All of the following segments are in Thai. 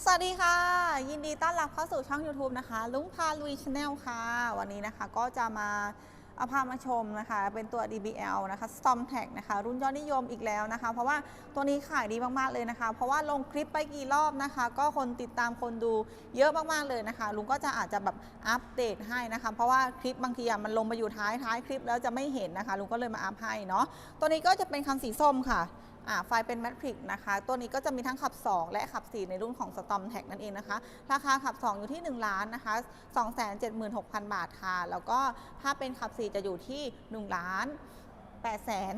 สวัสดีค่ะ ยินดีต้อนรับเข้าสู่ช่อง YouTube นะคะ ลุงพาลุยชาแนลค่ะ วันนี้นะคะก็จะมาเอาพามาชมนะคะ เป็นตัว DBL นะคะ Storm Tag นะคะ รุ่นยอดนิยมอีกแล้วนะคะ เพราะว่าตัวนี้ขายดีมากๆเลยนะคะ เพราะว่าลงคลิปไปกี่รอบนะคะ ก็คนติดตามคนดูเยอะมากๆเลยนะคะ ลุงก็จะอาจจะแบบอัปเดตให้นะคะ เพราะว่าคลิปบางทีอะมันลงมาอยู่ท้ายท้ายคลิปแล้วจะไม่เห็นนะคะ ลุงก็เลยมาอัพให้เนาะ ตัวนี้ก็จะเป็นคันสีส้มค่ะ ไฟล์เป็นแมทริกนะคะ ตัวนี้ก็จะมีทั้งขับ 2 และขับ 4 ในรุ่นของ Storm Tag นั่นเองนะคะ ราคาขับ 2 อยู่ที่ 1 ล้านนะคะ 276,000 บาทค่ะ แล้วก็ถ้าเป็นขับ 4 จะอยู่ที่ 1 ล้าน8แสน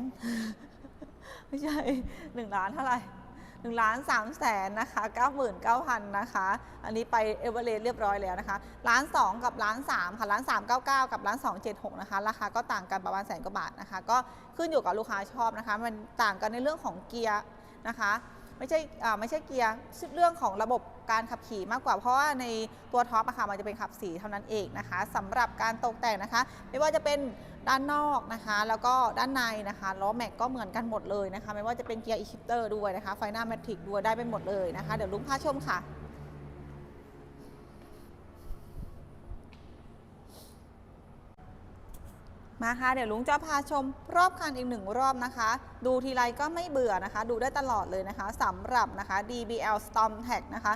ไม่ใช่ 1 ล้านเท่าไหร่ 1ล้าน3แสนนะคะ99,000นะคะ อันนี้ไปเอเวอเรสต์เรียบร้อยแล้วนะคะล้าน2กับล้าน3ค่ะล้าน399 กับล้าน276นะคะ ราคาก็ต่างกันประมาณแสนกว่าบาทนะคะ ก็ขึ้นอยู่กับลูกค้าชอบนะคะ มันต่างกันในเรื่องของเกียร์นะคะไม่ใช่ไม่ใช่เกียร์เรื่องของระบบการขับขี่มากกว่า เพราะว่าในตัวท็อปอะค่ะมันจะเป็นขับสีเท่านั้นเองนะคะสำหรับการตกแต่งนะคะ ไม่ว่าจะเป็น ด้านนอกนะคะ แล้วก็ด้านในนะคะล้อแม็กก็เหมือนกันหมดเลยนะคะ ไม่ว่าจะเป็นเกียร์อีคิปเตอร์ด้วยนะคะ ไฟหน้าแมทริกด้วยได้ไปหมดเลยนะคะ เดี๋ยวลุงพาชมค่ะ มาค่ะเดี๋ยวลุงจะพาชมรอบคันอีกหนึ่งรอบนะคะ ดูทีไรก็ไม่เบื่อนะคะ ดูได้ตลอดเลยนะคะสำหรับนะคะ DBL Storm Tag นะคะ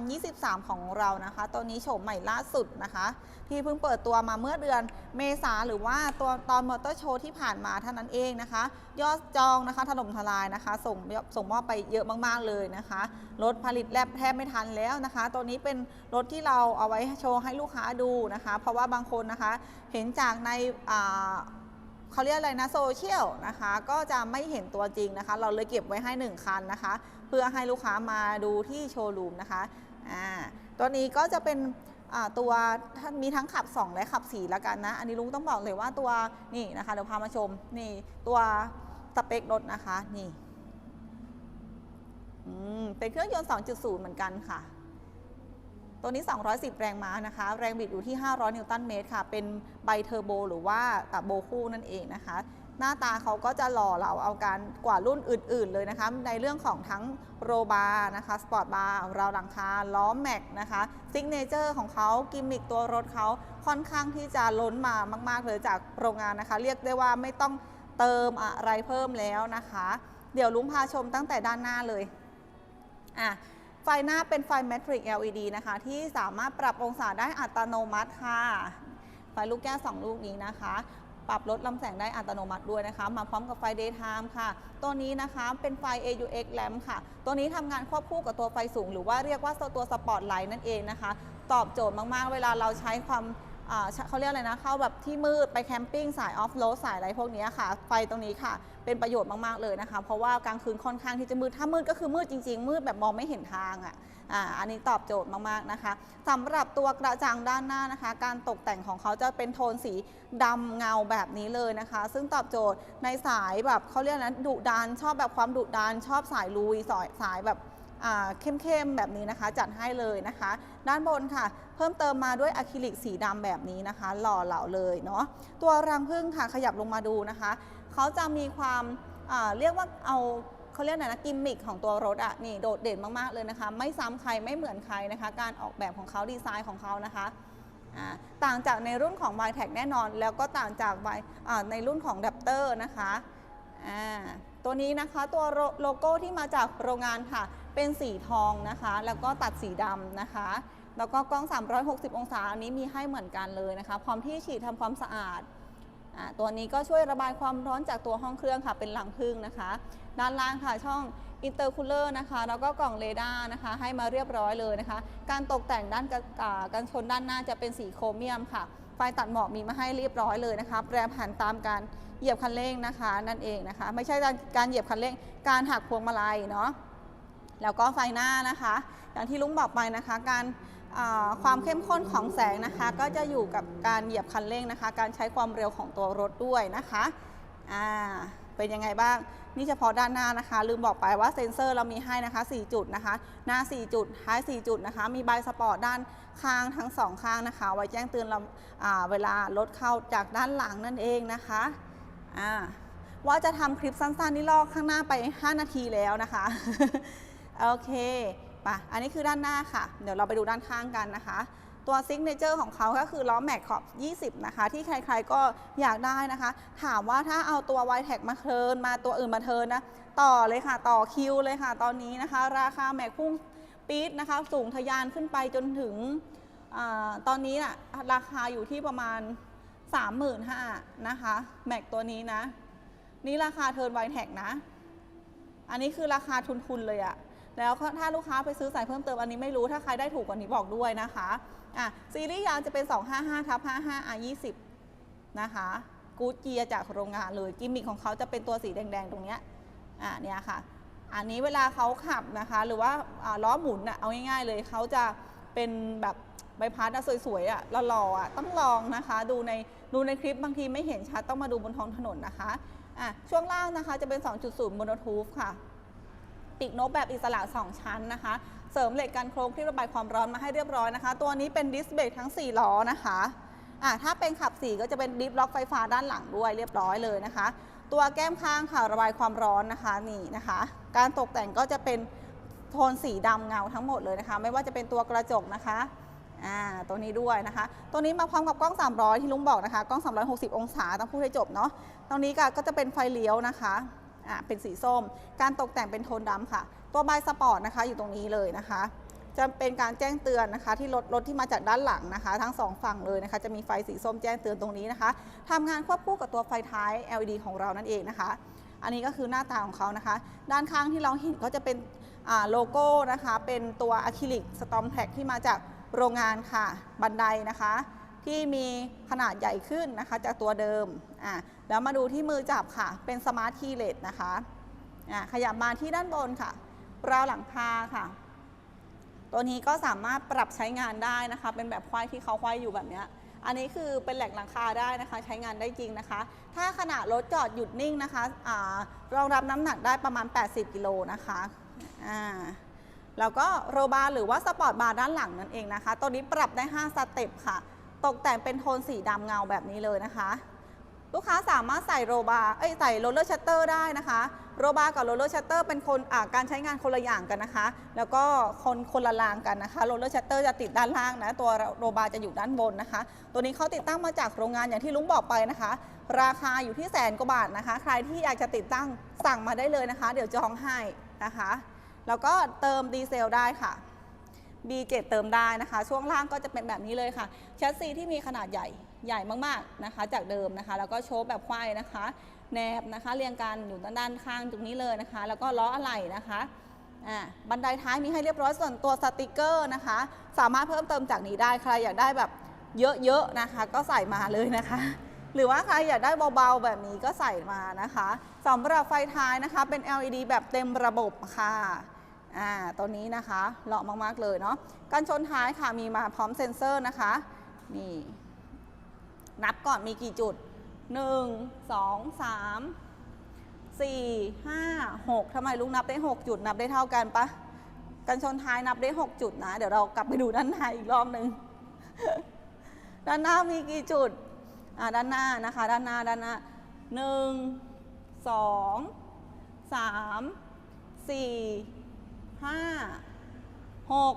2023 ของเรานะคะ ตัวนี้โฉมใหม่ล่าสุดนะคะ ที่เพิ่งเปิดตัวมาเมื่อเดือนเมษาหรือว่าตัวตอนมอเตอร์โชว์ที่ผ่านมาเท่านั้นเองนะคะ ยอดจองนะคะถล่มทลายนะคะ ส่งส่งมอบไปเยอะมากๆเลยนะคะ รถผลิตแลบแทบไม่ทันแล้วนะคะ ตัวนี้เป็นรถที่เราเอาไว้โชว์ให้ลูกค้าดูนะคะ เพราะว่าบางคนนะคะ เห็นจากในเขาเรียกอะไรนะโซเชียลนะคะ ก็จะไม่เห็นตัวจริงนะคะ เราเลยเก็บไว้ให้ 1 คันนะคะ เพื่อให้ลูกค้ามาดูที่โชว์รูมนะคะตัวนี้ก็จะเป็นตัวมีทั้งขับ 2 และขับ4แล้วกันนะ อันนี้ลุงต้องบอกเลยว่าตัวนี่นะคะเดี๋ยวพามาชมนี่ตัวสเปครถนะคะนี่เป็นเครื่องยนต์ 2.0 เหมือนกันค่ะ ตัวนี้ 210 แรงม้านะคะ แรงบิดอยู่ที่ 500 นิวตันเมตรค่ะ เป็นไบเทอร์โบหรือว่าตับโบคู่นั่นเองนะคะ หน้าตาเขาก็จะหล่อเหลาเอาการกว่ารุ่นอื่น ๆ เลยนะคะ ในเรื่องของทั้งโรบาร์นะคะ สปอร์ตบาร์ราวหลังคา ล้อแม็กนะคะซิกเนเจอร์ของเขากิมมิคตัวรถเขาค่อนข้างที่จะล้นมามาก ๆ เลยจากโรงงานนะคะ เรียกได้ว่าไม่ต้องเติมอะไรเพิ่มแล้วนะคะ เดี๋ยวลุงพาชมตั้งแต่ด้านหน้าเลยอะ ไฟหน้าเป็นไฟแมทริก LED นะคะ ที่สามารถปรับองศาได้อัตโนมัติค่ะ ไฟลูกแก้ว 2 ลูกนี้นะคะ ปรับลดลำแสงได้อัตโนมัติด้วยนะคะ มาพร้อมกับไฟ Daytime ค่ะ ตัวนี้นะคะเป็นไฟ AUX Lamp ค่ะ ตัวนี้ทำงานควบคู่กับตัวไฟสูง หรือว่าเรียกว่าตัวสปอตไลท์นั่นเองนะคะ ตอบโจทย์มากๆ เวลาเราใช้ความ เขาเรียกอะไรนะ เข้าแบบที่มืดไปแคมปิ้งสายออฟโรดสายอะไรพวกนี้ค่ะ ไฟตรงนี้ค่ะ เป็นประโยชน์มาก ๆ เลยนะคะ เพราะว่ากลางคืนค่อนข้างที่จะมืด ถ้ามืดก็คือมืดจริง ๆ มืดแบบมองไม่เห็นทางอะอ่าอันนี้ตอบโจทย์มาก ๆ นะคะสำหรับตัวกระจังด้านหน้านะคะ การตกแต่งของเขาจะเป็นโทนสีดำเงาแบบนี้เลยนะคะ ซึ่งตอบโจทย์ในสายแบบเขาเรียกนะดุดันชอบแบบความดุดันชอบสายลุยสายสายแบบ เข้มๆแบบนี้นะคะ จัดให้เลยนะคะ ด้านบนค่ะ เพิ่มเติมมาด้วยอะคริลิกสีดำแบบนี้นะคะ หล่อเหลาเลยเนาะตัวรังผึ้งค่ะขยับลงมาดูนะคะเขาจะมีความเรียกว่าเอาเขาเรียกไรนะกิมมิคของตัวรถอะนี่โดดเด่นมากๆเลยนะคะ ไม่ซ้ำใครไม่เหมือนใครนะคะ การออกแบบของเขาดีไซน์ของเขานะคะต่างจากในรุ่นของ y t e c แน่นอน แล้วก็ต่างจากในรุ่นของ d a p t e r นะคะตัวนี้นะคะตัวโลโก้ที่มาจากโรงงานค่ะ เป็นสีทองนะคะ แล้วก็ตัดสีดำนะคะ แล้วก็กล้อง 360 องศาอันนี้มีให้เหมือนกันเลยนะคะ พร้อมที่ฉีดทำความสะอาดตัวนี้ก็ช่วยระบายความร้อนจากตัวห้องเครื่องค่ะ เป็นหลังพึ่งนะคะ ด้านล่างค่ะช่องอินเตอร์คูลเลอร์นะคะ แล้วก็กล่องเรดาร์นะคะ ให้มาเรียบร้อยเลยนะคะ การตกแต่งด้านกระกันชนด้านหน้าจะเป็นสีโครเมียมค่ะ ไฟตัดหมอกมีมาให้เรียบร้อยเลยนะคะ แปรผันตามการเหยียบคันเร่งนะคะ นั่นเองนะคะ ไม่ใช่การเหยียบคันเร่ง การหักพวงมาลัยเนาะ แล้วก็ไฟหน้านะคะ อย่างที่ลุงบอกไปนะคะ การความเข้มข้นของแสงนะคะ ก็จะอยู่กับการเหยียบคันเร่งนะคะ การใช้ความเร็วของตัวรถด้วยนะคะอ่าเป็นยังไงบ้าง นี่เฉพาะด้านหน้านะคะ ลืมบอกไปว่าเซ็นเซอร์เรามีให้นะคะ 4 จุดนะคะ หน้า 4 จุด ท้าย 4 จุดนะคะ มีใบสปอร์ตด้านข้างทั้งสองข้างนะคะ ไว้แจ้งเตือนเราเวลารถเข้าจากด้านหลังนั่นเองนะคะว่าจะทำคลิปสั้นๆ นี่ลอกข้างหน้าไป 5 นาทีแล้วนะคะ โอเคไปะอันนี้คือด้านหน้าค่ะ เดี๋ยวเราไปดูด้านข้างกันนะคะ ตัวซิกเนเจอร์ของเขาก็คือล้อแม็กขอบ 20 นะคะ ที่ใครๆก็อยากได้นะคะ ถามว่าถ้าเอาตัว y t e c มาเทิร์นมาตัวอื่นมาเทิร์นนะ ต่อเลยค่ะ ต่อคิวเลยค่ะ ตอนนี้นะคะ ราคาแม็กพุ่งปี๊ดนะคะ สูงทะยานขึ้นไปจนถึงอตอนนี้น่ะราคาอยู่ที่ประมาณ 35,000นะคะแม็กตัวนี้นะ นี่ราคาเทิร์น y t e c นะ อันนี้คือราคาทุนๆเลยอะ แล้วถ้าลูกค้าไปซื้อสายเพิ่มเติมอันนี้ไม่รู้ถ้าใครได้ถูกกว่านี้บอกด้วยนะคะอะซีรีส์ยาวจะเป็น 255ทับ55 R 20 นะคะกูดเกียร์จากโรงงานเลยกิมมิคของเขาจะเป็นตัวสีแดงๆ ตรงเนี้ยอะเนี่ยค่ะ อันนี้เวลาเขาขับนะคะ หรือว่าล้อหมุนอะเอาง่ายๆเลยเขาจะเป็นแบบใบพัดอะสวยๆอะหล่อๆอะต้องลองนะคะ ดูในดูในคลิปบางทีไม่เห็นชัดต้องมาดูบนท้องถนนนะคะอะช่วงล่างนะคะจะเป็น 2.0 m o n o t o o ค่ะ ปีกนกแบบอิสระ 2 ชั้นนะคะ เสริมเหล็กกันโครงที่ระบายความร้อนมาให้เรียบร้อยนะคะ ตัวนี้เป็นดิสเบรกทั้ง 4 ล้อนะคะอะถ้าเป็นขับ 4 ก็จะเป็นดิฟล็อกไฟฟ้าด้านหลังด้วยเรียบร้อยเลยนะคะ ตัวแก้มข้างค่ะระบายความร้อนนะคะนี่นะคะ การตกแต่งก็จะเป็นโทนสีดำเงาทั้งหมดเลยนะคะ ไม่ว่าจะเป็นตัวกระจกนะคะอ่าตัวนี้ด้วยนะคะ ตัวนี้มาพร้อมกับกล้อง 300 ที่ลุงบอกนะคะ กล้อง 360 องศาต้องพูดให้จบเนาะตรงนี้ก็จะเป็นไฟเลี้ยวนะคะ อ่าเป็นสีส้ม การตกแต่งเป็นโทนดำค่ะ ตัวใบสปอร์ตนะคะอยู่ตรงนี้เลยนะคะ จะเป็นการแจ้งเตือนนะคะ ที่รถรถที่มาจากด้านหลังนะคะ ทั้งสองฝั่งเลยนะคะ จะมีไฟสีส้มแจ้งเตือนตรงนี้นะคะทำงานควบคู่กับตัวไฟท้าย LED ของเรานั่นเองนะคะ อันนี้ก็คือหน้าตาของเขานะคะ ด้านข้างที่เราเห็นก็จะเป็นโลโก้นะคะ เป็นตัวอะคริลิกสตอมแท็กที่มาจากโรงงานค่ะ บันไดนะคะ ที่มีขนาดใหญ่ขึ้นนะคะจากตัวเดิมอ่าแล้วมาดูที่มือจับค่ะ เป็นสมาร์ทคีย์เลสนะคะอ่าขยับมาที่ด้านบนค่ะราวหลังคาค่ะ ตัวนี้ก็สามารถปรับใช้งานได้นะคะ เป็นแบบควายที่เขาควายอยู่แบบเนี้ยอันนี้คือเป็นแหลกหลังคาได้นะคะ ใช้งานได้จริงนะคะ ถ้าขณะรถจอดหยุดนิ่งนะคะอารองรับน้ำหนักได้ประมาณ 80 กิโลนะคะอ่าแล้วก็โรบาร์หรือว่าสปอร์ตบาร์ด้านหลังนั่นเองนะคะ ตัวนี้ปรับได้ 5 สเต็ปค่ะ ตกแต่งเป็นโทนสีดำเงาแบบนี้เลยนะคะ ลูกค้าสามารถใส่โรบาร์เอ้ยใส่โรลเลอร์ชัตเตอร์ได้นะคะ โรบาร์กับโรลเลอร์ชัตเตอร์เป็นคนการใช้งานคนละอย่างกันนะคะ แล้วก็คนคนละรางกันนะคะโรลเลอร์ชัตเตอร์จะติดด้านล่างนะ ตัวโรบาร์จะอยู่ด้านบนนะคะ ตัวนี้เขาติดตั้งมาจากโรงงานอย่างที่ลุงบอกไปนะคะ ราคาอยู่ที่แสนกว่าบาทนะคะ ใครที่อยากจะติดตั้งสั่งมาได้เลยนะคะ เดี๋ยวจองให้นะคะ แล้วก็เติมดีเซลได้ค่ะ B7 เติมได้นะคะ ช่วงล่างก็จะเป็นแบบนี้เลยค่ะแชสซีที่มีขนาดใหญ่ใหญ่มากๆนะคะ จากเดิมนะคะ แล้วก็โชว์แบบควายนะคะแนบนะคะ เรียงกันอยู่ด้านข้างตรงนี้เลยนะคะ แล้วก็ล้ออะไหล่นะคะบันไดท้ายมีให้เรียบร้อยส่วนตัวสติกเกอร์นะคะ สามารถเพิ่มเติมจากนี้ได้ใครอยากได้แบบเยอะๆนะคะ ก็ใส่มาเลยนะคะ หรือว่าใครอยากได้เบาๆแบบนี้ก็ใส่มานะคะสำหรับไฟท้ายนะคะเป็น LED แบบเต็มระบบค่ะ อ่าตัวนี้นะคะเหมาะมากๆเลยเนาะกันชนท้ายค่ะมีมาพร้อมเซ็นเซอร์นะคะนี่นับก่อนมีกี่จุด 1 2 3 4 5 6ทำไมลุงนับได้ 6 จุด นับได้เท่ากันปะกันชนท้ายนับได้ 6 จุดนะ เดี๋ยวเรากลับไปดูด้านในอีกรอบหนึ่งด้านหน้ามีกี่จุดอ่าด้านหน้านะคะ ด้านหน้าด้านหน้าหนึ่งสองสามสี่ ห้าหก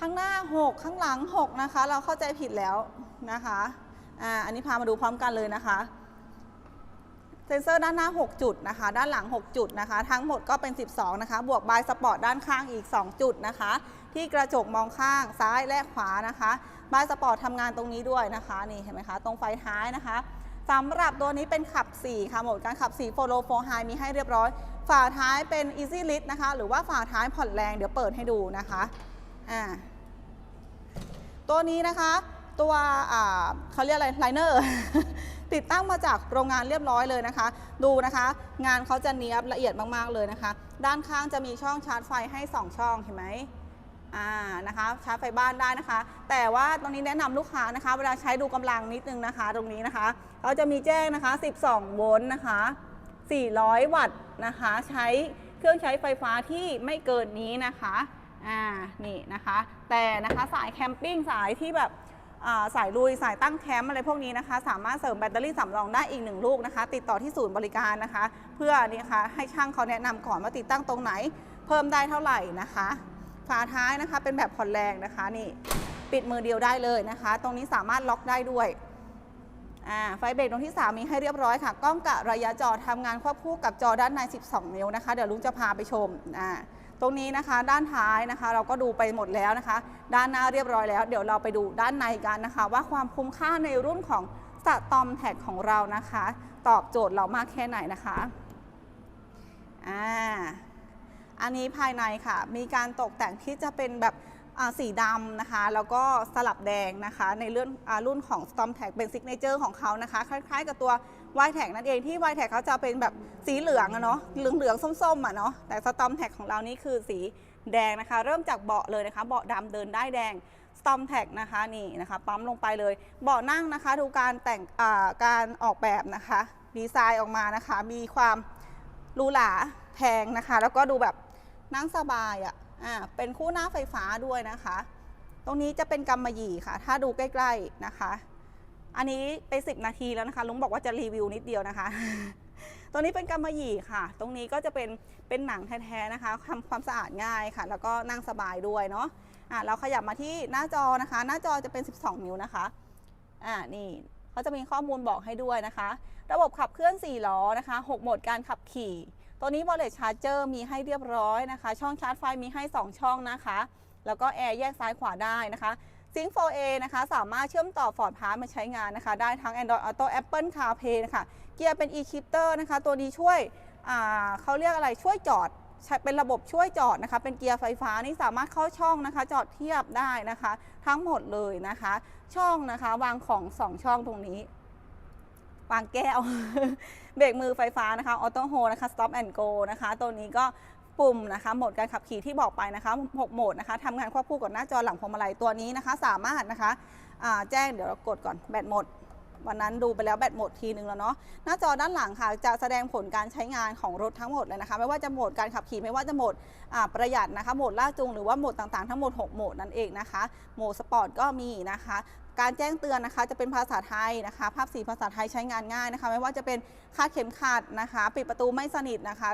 ข้างหน้าหกข้างหลังหกนะคะ เราเข้าใจผิดแล้วนะคะอ่าอันนี้พามาดูพร้อมกันเลยนะคะ เซนเซอร์ด้านหน้า 6 จุดนะคะ ด้านหลัง 6 จุดนะคะ ทั้งหมดก็เป็น 12 นะคะ บวกบายสปอร์ตด้านข้างอีก 2 จุดนะคะ ที่กระจกมองข้างซ้ายและขวานะคะบายสปอร์ตทำงานตรงนี้ด้วยนะคะ นี่เห็นไหมคะ ตรงไฟท้ายนะคะสำหรับตัวนี้เป็นขับ 4 ค่ะ โหมดการขับ4 Follow for High มีให้เรียบร้อย ฝาท้ายเป็น Easy Lift นะคะ หรือว่าฝาท้ายผ่อนแรงเดี๋ยวเปิดให้ดูนะคะอ่าตัวนี้นะคะตัวเขาเรียกอะไรไลเนอร์ติดตั้งมาจากโรงงานเรียบร้อยเลยนะคะ ดูนะคะ งานเขาจะเนียบละเอียดมากๆเลยนะคะ ด้านข้างจะมีช่องชาร์จไฟให้ 2 ช่องเห็นไหมอ่านะคะชาร์จไฟบ้านได้นะคะ แต่ว่าตรงนี้แนะนำลูกค้านะคะ เวลาใช้ดูกำลังนิดนึงนะคะ ตรงนี้นะคะเขาจะมีแจ้งนะคะ 12 โวลต์นะคะ 400 วัตต์นะคะ ใช้เครื่องใช้ไฟฟ้าที่ไม่เกินนี้นะคะ อ่า นี่นะคะ แต่นะคะสายแคมปิ้งสายที่แบบสายลุยสายตั้งแคมป์อะไรพวกนี้นะคะ สามารถเสริมแบตเตอรี่สำรองได้อีกหนึ่งลูกนะคะ ติดต่อที่ศูนย์บริการนะคะ เพื่อนี่ค่ะให้ช่างเขาแนะนำก่อนว่าติดตั้งตรงไหน เพิ่มได้เท่าไหร่นะคะ ฝาท้ายนะคะเป็นแบบผ่อนแรงนะคะนี่ปิดมือเดียวได้เลยนะคะ ตรงนี้สามารถล็อกได้ด้วย ไฟเบรกตรงที่ 3 มีให้เรียบร้อยค่ะ กล้องกะระยะจอทำงานควบคู่กับจอด้านใน 12 นิ้วนะคะ เดี๋ยวลุงจะพาไปชมอ่าตรงนี้นะคะ ด้านท้ายนะคะ เราก็ดูไปหมดแล้วนะคะ ด้านหน้าเรียบร้อยแล้ว เดี๋ยวเราไปดูด้านในกันนะคะ ว่าความคุ้มค่าในรุ่นของสตอมแท็กของเรานะคะ ตอบโจทย์เรามากแค่ไหนนะคะอ่าอันนี้ภายในค่ะ มีการตกแต่งที่จะเป็นแบบ สีดำนะคะ แล้วก็สลับแดงนะคะ ในเรื่องอรุ่นของ Storm Tag เป็นซิกเนเจอร์ของเขานะคะ คล้ายๆ กับตัว y t a g นั่นเองที่ y t a g เขาจะเป็นแบบสีเหลืองอะเนาะเหลืองๆส้มๆอะเนาะแต่ Storm Tag ของเรานี่คือสีแดงนะคะ เริ่มจากเบาะเลยนะคะ เบาะดำเดินได้แดง Storm Tag นะคะนี่นะคะปั๊มลงไปเลย เบาะนั่งนะคะดูการแต่งาการออกแบบนะคะดีไซน์ออกมานะคะ มีความหรูหราแพงนะคะ แล้วก็ดูแบบนั่งสบายอะ่ะ อ่าเป็นคู่หน้าไฟฟ้าด้วยนะคะ ตรงนี้จะเป็นกำมะหยี่ค่ะ ถ้าดูใกล้ ๆนะคะ อันนี้ไปสิบนาทีแล้วนะคะ ลุงบอกว่าจะรีวิวนิดเดียวนะคะตรงนี้เป็นกำมะหยี่ค่ะ ตรงนี้ก็จะเป็นเป็นหนังแท้ๆนะคะทำความสะอาดง่ายค่ะ แล้วก็นั่งสบายด้วยเนาะอ่าเราขยับมาที่หน้าจอนะคะ หน้าจอจะเป็น 12 นิ้วนะคะอ่านี่เขาจะมีข้อมูลบอกให้ด้วยนะคะ ระบบขับเคลื่อน 4 ล้อนะคะ 6 โหมดการขับขี่ ตัวนี้ wireless charger มีให้เรียบร้อยนะคะ ช่องชาร์จไฟมีให้ 2 ช่องนะคะ แล้วก็แอร์แยกซ้ายขวาได้นะคะ Sync 4A นะคะ สามารถเชื่อมต่อ Ford Pass มาใช้งานนะคะ ได้ทั้ง Android Auto Apple CarPlay นะคะ เกียร์เป็น e-shifter นะคะ ตัวนี้ช่วยเขาเรียกอะไรช่วยจอดเป็นระบบช่วยจอดนะคะ เป็นเกียร์ไฟฟ้านี่สามารถเข้าช่องนะคะ จอดเทียบได้นะคะ ทั้งหมดเลยนะคะ ช่องนะคะ วางของ 2 ช่องตรงนี้ วางแก้ว เบรกมือไฟฟ้านะคะออโต้โฮนะคะ stop and go นะคะ ตัวนี้ก็ปุ่มนะคะโหมดการขับขี่ที่บอกไปนะคะ 6 โหมดนะคะทำงานควบคู่กับหน้าจอหลังพวงมาลัยตัวนี้นะคะ สามารถนะคะแจ้งเดี๋ยวเรากดก่อนแบตหมดวันนั้นดูไปแล้วแบตหมดทีนึงแล้วเนาะหน้าจอด้านหลังค่ะ จะแสดงผลการใช้งานของรถทั้งหมดเลยนะคะ ไม่ว่าจะโหมดการขับขี่ไม่ว่าจะโหมดประหยัดนะคะโหมดลากจูงหรือว่าโหมดต่างๆทั้งหมด 6 โหมดนั่นเองนะคะโหมดสปอร์ตก็มีนะคะ การแจ้งเตือนนะคะ จะเป็นภาษาไทยนะคะ ภาพสีภาษาไทยใช้งานง่ายนะคะ ไม่ว่าจะเป็นคาดเข็มขัดนะคะ ปิดประตูไม่สนิทนะคะ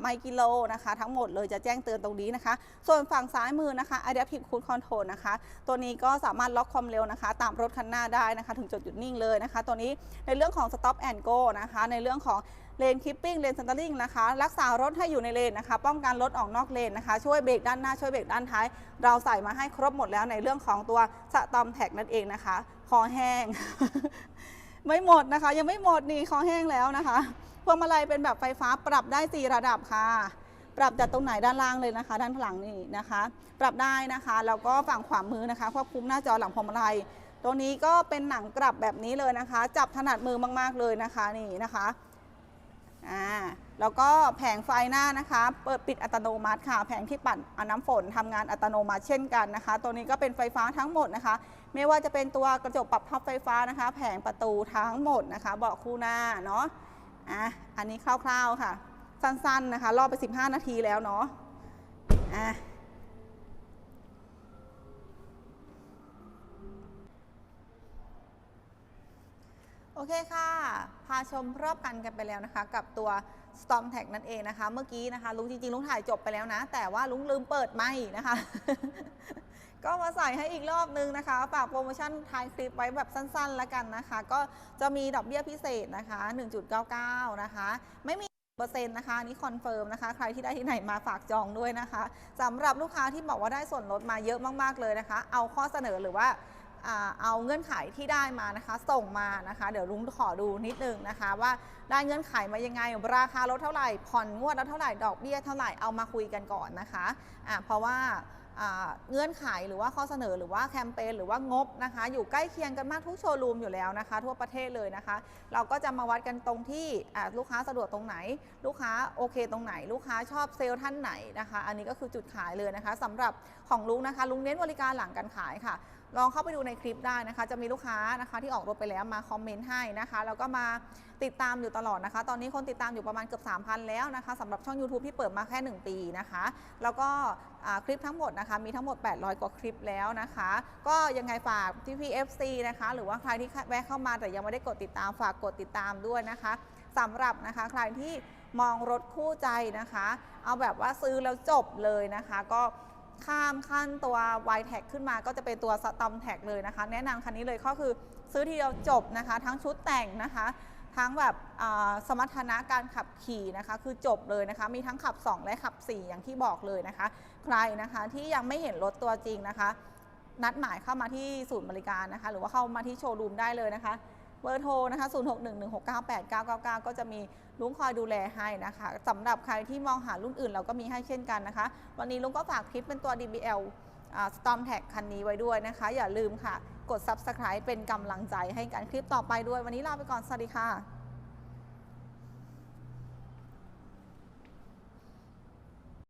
ไมกิโลนะคะ ทั้งหมดเลยจะแจ้งเตือนตรงนี้นะคะ ส่วนฝั่งซ้ายมือนะคะ Adaptive Cruise Control นะคะ ตัวนี้ก็สามารถล็อกความเร็วนะคะ ตามรถคันหน้าได้นะคะ ถึงจุดหยุดนิ่งเลยนะคะ ตัวนี้ในเรื่องของ Stop and Go นะคะ ในเรื่องของ เลนคิปปิ้งเลน c ซน t ต r ริงนะคะ รักษารถให้อยู่ในเลนนะคะ ป้องกันรถออกนอกเลนนะคะ ช่วยเบรกด้านหน้าช่วยเบรกด้านท้าย เราใส่มาให้ครบหมดแล้วในเรื่องของตัวสตอมแท็กนั่นเองนะคะ คอแห้ง ไม่หมดนะคะ ยังไม่หมดนี่คอแห้งแล้วนะคะพวงมาลัยเป็นแบบไฟฟ้าปรับได้ 4 ระดับค่ะ ปรับจากตรงไหนด้านล่างเลยนะคะ ด้านหลังนี่นะคะ ปรับได้นะคะแล้วก็ฝั่งขวามือนะคะควบคุมหน้าจอหลังพวงมาลัยตัวนี้ก็เป็นหนังกลับแบบนี้เลยนะคะ จับถนัดมือมาก ๆเลยนะคะนี่นะคะ อ่าแล้วก็แผงไฟหน้านะคะ เปิดปิดอัตโนมัติค่ะ แผงที่ปัดเอาน้ำฝนทำงานอัตโนมัติเช่นกันนะคะ ตัวนี้ก็เป็นไฟฟ้าทั้งหมดนะคะ ไม่ว่าจะเป็นตัวกระจกปรับพับไฟฟ้านะคะ แผงประตูทั้งหมดนะคะ เบาะคู่หน้าเนาะอะอันนี้คร่าวๆค่ะ สั้นๆนะคะ รอบไป 15 นาทีแล้วเนาะอะ โอเคค่ะ พาชมรอบกันกันไปแล้วนะคะ กับตัว Storm Tag นั่นเองนะคะ เมื่อกี้นะคะ ลุงจริงๆ ลุงถ่ายจบไปแล้วนะ แต่ว่าลุงลืมเปิดไมค์นะคะ ก็มาใส่ให้อีกรอบนึงนะคะฝากโปรโมชั่นท้ายคลิปไว้แบบสั้นๆ แล้วกันนะคะ ก็จะมีดอกเบี้ยพิเศษนะคะ 1.99 นะคะ ไม่มีเปอร์เซ็นต์นะคะนี่คอนเฟิร์มนะคะ ใครที่ได้ที่ไหนมาฝากจองด้วยนะคะสำหรับลูกค้าที่บอกว่าได้ส่วนลดมาเยอะมากๆเลยนะคะ เอาข้อเสนอหรือว่า เอาเงื่อนไขที่ได้มานะคะ ส่งมานะคะ เดี๋ยวลุงขอดูนิดนึงนะคะ ว่าได้เงื่อนไขมายังไง ราคารถเท่าไหร่ ผ่อนงวดแล้วเท่าไหร่ดอกเบี้ยเท่าไหร่เอามาคุยกันก่อนนะคะอ่าเพราะว่าเงื่อนไขหรือว่าข้อเสนอหรือว่าแคมเปญหรือว่างบนะคะ อยู่ใกล้เคียงกันมากทุกโชว์รูมอยู่แล้วนะคะ ทั่วประเทศเลยนะคะ เราก็จะมาวัดกันตรงที่ลูกค้าสะดวกตรงไหน ลูกค้าโอเคตรงไหน ลูกค้าชอบเซลล์ท่านไหนนะคะ อันนี้ก็คือจุดขายเลยนะคะสำหรับของลุงนะคะลุงเน้นบริการหลังการขายค่ะ ลองเข้าไปดูในคลิปได้นะคะ จะมีลูกค้านะคะที่ออกรถไปแล้วมาคอมเมนต์ให้นะคะ แล้วก็มาติดตามอยู่ตลอดนะคะ ตอนนี้คนติดตามอยู่ประมาณเกือบ 3,000 แล้วนะคะสำหรับช่อง YouTube ที่เปิดมาแค่ 1 ปีนะคะ แล้วก็คลิปทั้งหมดนะคะมีทั้งหมด 800 กว่าคลิปแล้วนะคะ ก็ยังไงฝากที่ PFC นะคะ หรือว่าใครที่แวะเข้ามาแต่ยังไม่ได้กดติดตามฝากกดติดตามด้วยนะคะสำหรับนะคะใครที่มองรถคู่ใจนะคะ เอาแบบว่าซื้อแล้วจบเลยนะคะ ก็ ข้ามขั้นตัว y t a g ขึ้นมาก็จะเป็นตัว Storm Tag เลยนะคะ แนะนำคันนี้เลยก็คือซื้อทีเดียวจบนะคะ ทั้งชุดแต่งนะคะ ทั้งแบบสมรรถนะการขับขี่นะคะ คือจบเลยนะคะ มีทั้งขับ 2 และขับ 4 อย่างที่บอกเลยนะคะ ใครนะคะที่ยังไม่เห็นรถตัวจริงนะคะ นัดหมายเข้ามาที่ศูนย์บริการนะคะ หรือว่าเข้ามาที่โชว์รูมได้เลยนะคะ เบอร์โทรนะคะ 0611698999 ก็จะมีลุงคอยดูแลให้นะคะสำหรับใครที่มองหารุ่นอื่นเราก็มีให้เช่นกันนะคะ วันนี้ลุงก็ฝากคลิปเป็นตัว DBL Storm Tag คันนี้ไว้ด้วยนะคะ อย่าลืมค่ะ กด Subscribe เป็นกำลังใจให้กันคลิปต่อไปด้วย วันนี้ลาไปก่อน สวัสดีค่ะ